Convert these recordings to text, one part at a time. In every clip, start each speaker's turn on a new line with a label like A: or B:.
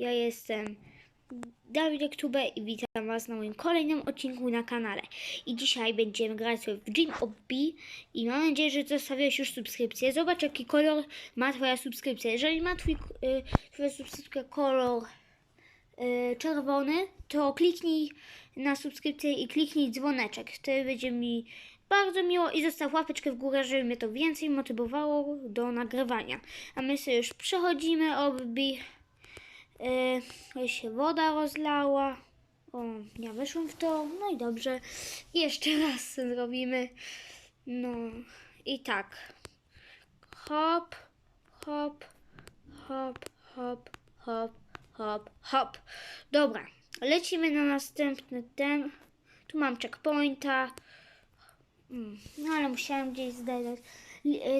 A: Ja jestem Dawid Tube i witam Was na moim kolejnym odcinku na kanale. I dzisiaj będziemy grać sobie w Dream Obby i mam nadzieję, że zostawiłeś już subskrypcję. Zobacz jaki kolor ma Twoja subskrypcja. Jeżeli ma twój, y, Twoja subskrypcja kolor y, czerwony, to kliknij na subskrypcję i kliknij dzwoneczek. Wtedy będzie mi bardzo miło i zostaw łapeczkę w górę, żeby mnie to więcej motywowało do nagrywania. A my sobie już przechodzimy obby. Yy, się woda rozlała. O, ja weszłam w to. No i dobrze. Jeszcze raz zrobimy. No i tak. Hop, hop, hop, hop, hop, hop, hop. Dobra, lecimy na następny ten. Tu mam checkpointa. Mm, No ale musiałem gdzieś zdać.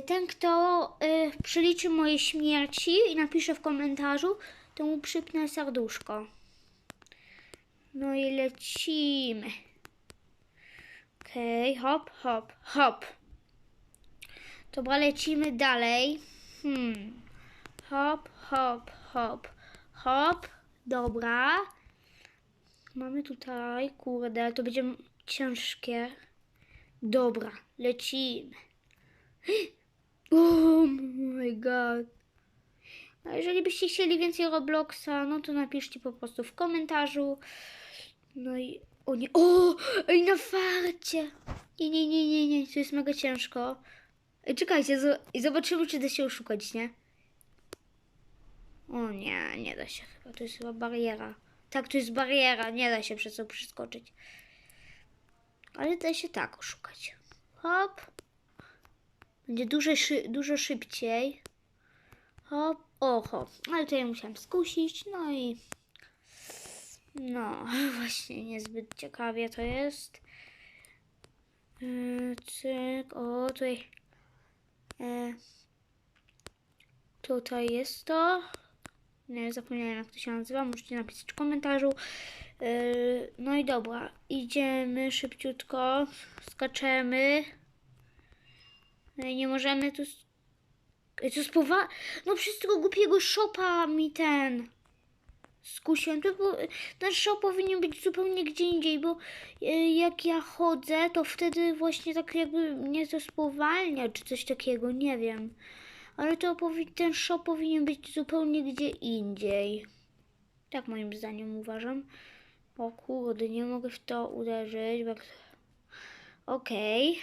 A: Ten, kto y, przeliczy moje śmierci i napisze w komentarzu, to mu przypnę serduszko. No i lecimy. Okej, hop, hop, hop. Dobra, lecimy dalej. Hmm. Hop, hop, hop, hop. Dobra. Mamy tutaj, kurde, to będzie ciężkie. Dobra, lecimy. Oh my god. A jeżeli byście chcieli więcej Robloxa, no to napiszcie po prostu w komentarzu. No i... O nie... O! Ej, na farcie! Nie, nie, nie, nie, nie. To jest mega ciężko. Ej, czekajcie. I zobaczymy, czy da się oszukać, nie? O nie, nie da się chyba. To jest chyba bariera. Tak, to jest bariera. Nie da się przez to przeskoczyć. Ale da się tak oszukać. Hop. Będzie dużo, szy- dużo szybciej. Hop, oho. Ale to ja musiałam skusić, no i... No, właśnie niezbyt ciekawie to jest. Yy, cyk, o, tutaj... E, tutaj jest to. Nie, zapomniałem jak to się nazywa, możecie napisać w komentarzu. Yy, no i dobra, idziemy szybciutko, skaczemy. Nie możemy tu... Co spowa... No przez tego głupiego szopa mi ten... Skusiłem. To było... Ten shop powinien być zupełnie gdzie indziej, bo e, jak ja chodzę, to wtedy właśnie tak jakby mnie to spowalnia, czy coś takiego, nie wiem. Ale to ten shop powinien być zupełnie gdzie indziej. Tak moim zdaniem uważam. O kurde, nie mogę w to uderzyć. bo Okej.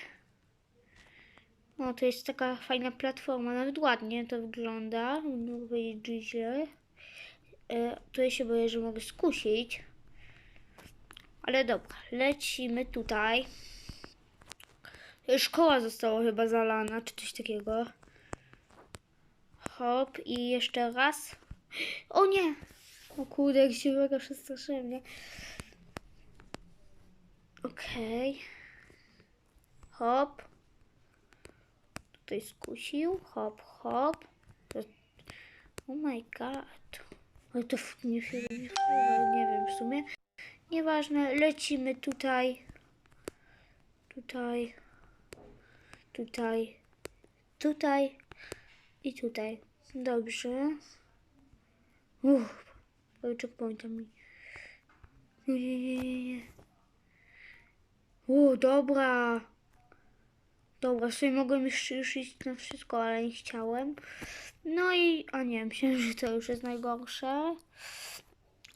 A: No, to jest taka fajna platforma, nawet ładnie to wygląda. Mogę powiedzieć, że źle. E, tu ja się boję, że mogę skusić. Ale dobra, lecimy tutaj. Szkoła została chyba zalana, czy coś takiego. Hop i jeszcze raz. O nie! O kurde, jak się mega przestraszyłem, nie? Okej. Hop. Tutaj skusił. Hop, hop. Oh my god. Ale to nie się nie, wiem w sumie. Nieważne, lecimy tutaj. Tutaj. Tutaj. Tutaj. I tutaj. Dobrze. Uff. Checkpointa mi. Nie, nie, nie, nie. O, dobra. Dobra, sobie mogłem już, już iść na wszystko, ale nie chciałem. No i, a nie, myślałem, że to już jest najgorsze.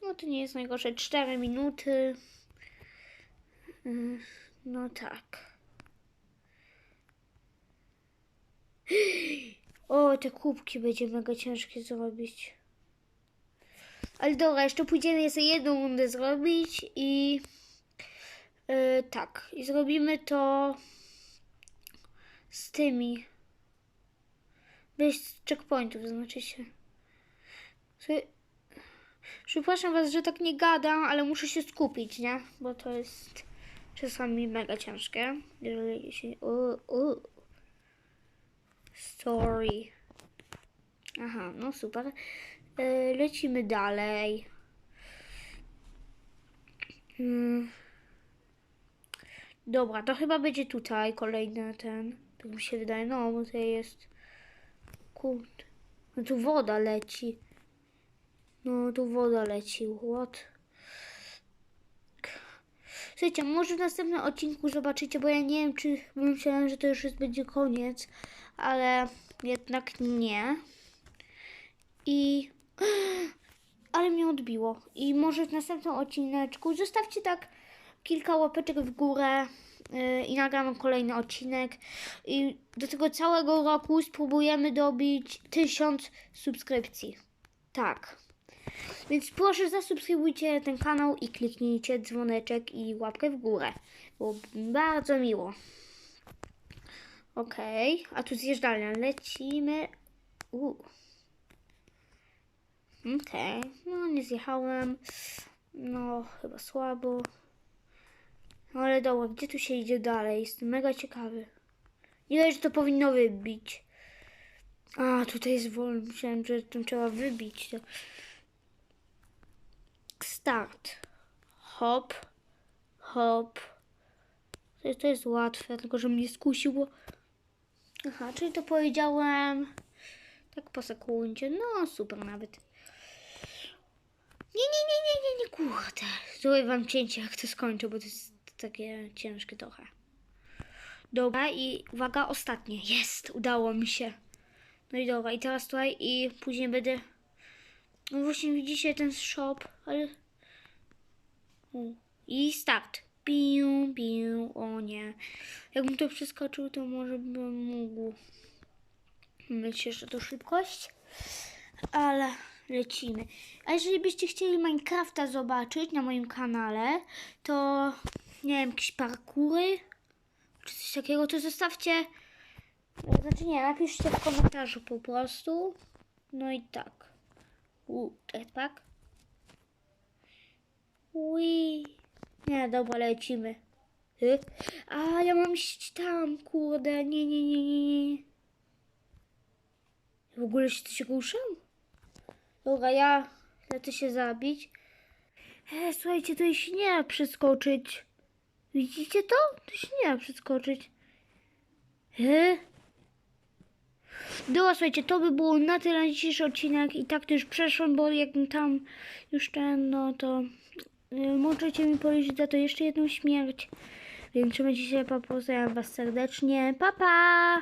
A: No to nie jest najgorsze. 4 minuty. Mm, No tak. O, te kubki będzie mega ciężkie zrobić. Ale dobra, jeszcze pójdziemy sobie jedną rundę zrobić i... Yy, tak, i zrobimy to z tymi. Bez checkpointów, znaczy się. Przepraszam was, że tak nie gadam, ale muszę się skupić, nie? Bo to jest czasami mega ciężkie. Jeżeli się... Story. Aha, no super. E, lecimy dalej. Hmm. Dobra, to chyba będzie tutaj kolejny ten. Tak mi się wydaje. No, bo tutaj jest. Kurde. No tu woda leci. No, tu woda leci. What? Słuchajcie, może w następnym odcinku zobaczycie, bo ja nie wiem, czy myślałem, że to już jest, będzie koniec, ale jednak nie. I. Ale mnie odbiło. I może w następnym odcineczku zostawcie tak kilka łapeczek w górę yy, i nagramy kolejny odcinek. I do tego całego roku spróbujemy dobić tysiąc subskrypcji. Tak. Więc proszę zasubskrybujcie ten kanał i kliknijcie dzwoneczek i łapkę w górę. Było bardzo miło. Okej, a tu zjeżdżalnia. Lecimy. Okej, no nie zjechałem. No, chyba słabo. No ale dobra, gdzie tu się idzie dalej? Jestem mega ciekawy. Wiem, że to powinno wybić. A, tutaj jest wolno. Myślałem, że to trzeba wybić. To... Start. Hop. Hop. To jest, to jest łatwe, tylko że mnie skusiło. Aha, czyli to powiedziałem tak po sekundzie. No, super nawet. Nie, nie, nie, nie, nie, nie, kurde. Zrobię wam cięcie, jak to skończę, bo to jest takie ciężkie trochę. Dobra, i uwaga, ostatnie. Jest, udało mi się. No i dobra, i teraz tutaj i później będę... No właśnie widzicie ten shop, ale... I start. Piu, piu, o nie. Jakbym to przeskoczył, to może bym mógł mieć jeszcze to szybkość. Ale lecimy. A jeżeli byście chcieli Minecrafta zobaczyć na moim kanale, to nie wiem, jakieś parkury czy coś takiego, to zostawcie. Znaczy nie, napiszcie w komentarzu po prostu. No i tak. U, jetpack. Ui. Nie, dobra, lecimy. Y? A, ja mam iść tam, kurde. Nie, nie, nie, nie, nie. W ogóle się, się ruszam? Dobra, ja lecę się zabić. E, słuchajcie, to się nie da przeskoczyć. Widzicie to? To się nie da przeskoczyć. E? Dobra, słuchajcie, to by było na tyle na dzisiejszy odcinek i tak to już przeszłem, bo jak tam już ten, no to y, możecie mi powiedzieć za to jeszcze jedną śmierć. Więc trzymajcie się, pa, pozdrawiam was serdecznie. Pa, pa!